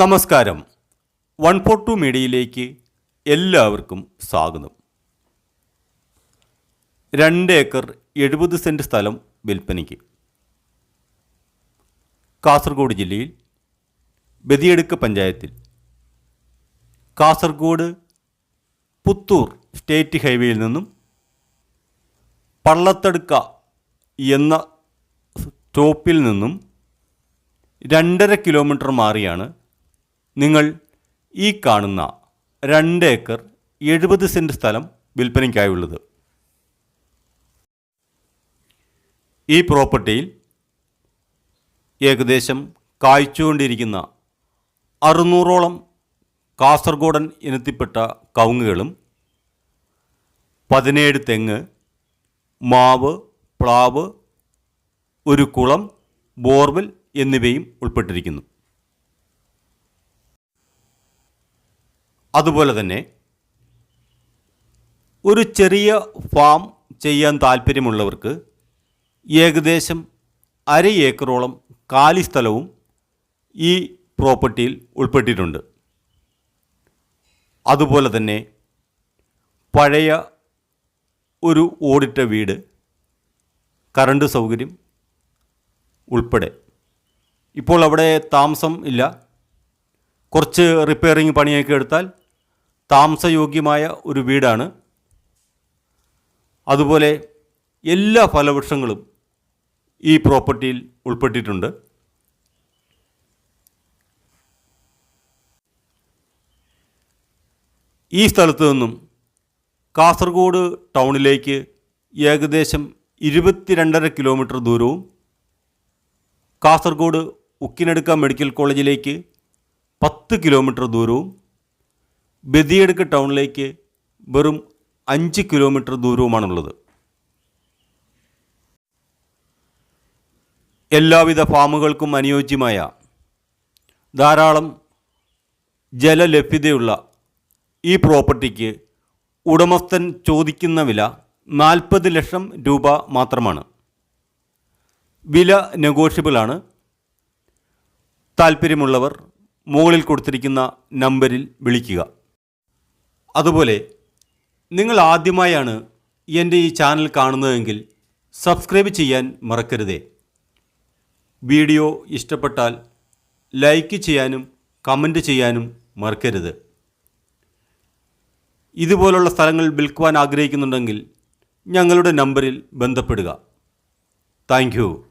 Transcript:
നമസ്കാരം. One four to മീഡിയയിലേക്ക് എല്ലാവർക്കും സ്വാഗതം. രണ്ട് ഏക്കർ എഴുപത് സെന്റ് സ്ഥലം വിൽപ്പനയ്ക്ക്. കാസർഗോഡ് ജില്ലയിൽ ബദിയടുക്ക് പഞ്ചായത്തിൽ കാസർഗോഡ് പുത്തൂർ സ്റ്റേറ്റ് ഹൈവേയിൽ നിന്നും പള്ളത്തടുക്ക എന്ന സ്റ്റോപ്പിൽ നിന്നും രണ്ടര കിലോമീറ്റർ മാറിയാണ് നിങ്ങൾ ഈ കാണുന്ന രണ്ട് ഏക്കർ എഴുപത് സെന്റ് സ്ഥലം വിൽപ്പനയ്ക്കായുള്ളത്. ഈ പ്രോപ്പർട്ടിയിൽ ഏകദേശം കായ്ച്ചുകൊണ്ടിരിക്കുന്ന അറുന്നൂറോളം കാസർഗോഡൻ ഇനത്തിൽപ്പെട്ട കവുങ്ങുകളും പതിനേഴ് തെങ്ങ് മാവ് പ്ലാവ് ഒരു കുളം ബോർവെൽ എന്നിവയും ഉൾപ്പെട്ടിരിക്കുന്നു. അതുപോലെ തന്നെ ഒരു ചെറിയ ഫാം ചെയ്യാൻ താല്പര്യമുള്ളവർക്ക് ഏകദേശം അര ഏക്കറോളം കാലി സ്ഥലവും ഈ പ്രോപ്പർട്ടിയിൽ ഉൾപ്പെട്ടിട്ടുണ്ട്. അതുപോലെ തന്നെ പഴയ ഒരു ഓടിട്ട വീട് കറണ്ട് സൗകര്യം ഉൾപ്പെടെ. ഇപ്പോൾ അവിടെ താമസം ഇല്ല. കുറച്ച് റിപ്പയറിങ് പണിയൊക്കെ എടുത്താൽ താമസയോഗ്യമായ ഒരു വീടാണ്. അതുപോലെ എല്ലാ ഫലവൃക്ഷങ്ങളും ഈ പ്രോപ്പർട്ടിയിൽ ഉൾപ്പെട്ടിട്ടുണ്ട്. ഈ സ്ഥലത്തു നിന്നും കാസർഗോഡ് ടൗണിലേക്ക് ഏകദേശം ഇരുപത്തിരണ്ടര കിലോമീറ്റർ ദൂരവും കാസർഗോഡ് ഉക്കിനടുക്ക മെഡിക്കൽ കോളേജിലേക്ക് പത്ത് കിലോമീറ്റർ ദൂരവും ബദിയടുക്ക ടൗണിലേക്ക് വെറും അഞ്ച് കിലോമീറ്റർ ദൂരവുമാണുള്ളത്. എല്ലാവിധ ഫാമുകൾക്കും അനുയോജ്യമായ ധാരാളം ജലലഭ്യതയുള്ള ഈ പ്രോപ്പർട്ടിക്ക് ഉടമസ്ഥൻ ചോദിക്കുന്ന വില നാൽപ്പത് ലക്ഷം രൂപ മാത്രമാണ്. വില നെഗോഷ്യബിളാണ്. താല്പര്യമുള്ളവർ മുകളിൽ കൊടുത്തിരിക്കുന്ന നമ്പറിൽ വിളിക്കുക. അതുപോലെ നിങ്ങൾ ആദ്യമായാണ് എന്റെ ഈ ചാനൽ കാണുന്നതെങ്കിൽ സബ്സ്ക്രൈബ് ചെയ്യാൻ മറക്കരുതേ. വീഡിയോ ഇഷ്ടപ്പെട്ടാൽ ലൈക്ക് ചെയ്യാനും കമന്റ് ചെയ്യാനും മറക്കരുത്. ഇതുപോലുള്ള സ്ഥലങ്ങൾ വിൽക്കുവാൻ ആഗ്രഹിക്കുന്നുണ്ടെങ്കിൽ ഞങ്ങളുടെ നമ്പറിൽ ബന്ധപ്പെടുക. താങ്ക്